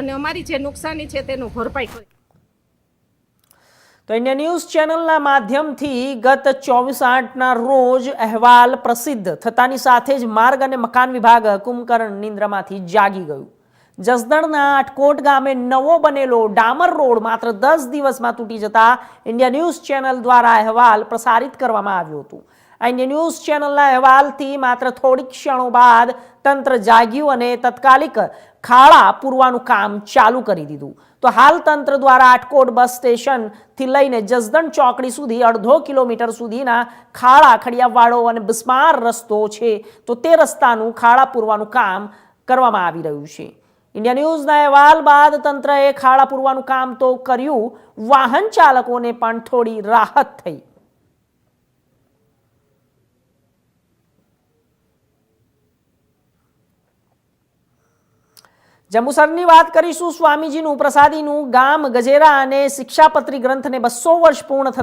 અને અમારી જે નુકસાની છે તેનું ભરપાઈ કરે. તો ઇન્ડિયા ન્યૂઝ ચેનલના માધ્યમથી ગત ચોવીસ આઠના રોજ અહેવાલ પ્રસિદ્ધ થતાની સાથે જ માર્ગ અને મકાન વિભાગ કુંભકર્ણ નિંદ્રામાંથી જાગી ગયું. જસદણના આટકોટ ગામે નવો બનેલો ડામર રોડ માત્ર દસ દિવસમાં તૂટી જતા ઇન્ડિયા ન્યૂઝ ચેનલ દ્વારા અહેવાલ પ્રસારિત કરવામાં આવ્યું હતું. આ ન્યૂઝ ચેનલના અહેવાલથી માત્ર થોડીક ક્ષણો બાદ તંત્ર જાગ્યું અને તત્કાલિક ખાડા પૂરવાનું કામ ચાલુ કરી દીધું. તો હાલ તંત્ર દ્વારા આટકોટ બસ સ્ટેશનથી લઈને જસદણ ચોકડી સુધી અડધો કિલોમીટર સુધીના ખાડા ખડિયાવાળો અને બિસ્માર રસ્તો છે, તો તે રસ્તાનું ખાડા પૂરવાનું કામ કરવામાં આવી રહ્યું છે. ઇન્ડિયા ન્યૂઝના અહેવાલ બાદ તંત્રએ ખાડા પૂરવાનું કામ તો કર્યું, વાહન ચાલકોને પણ થોડી રાહત થઈ. જંબુસરની વાત કરીશું. સ્વામીજીનું પ્રસાદીનું ગામ ગજેરા અને શિક્ષાપત્રી ગ્રંથને બસો વર્ષ પૂર્ણ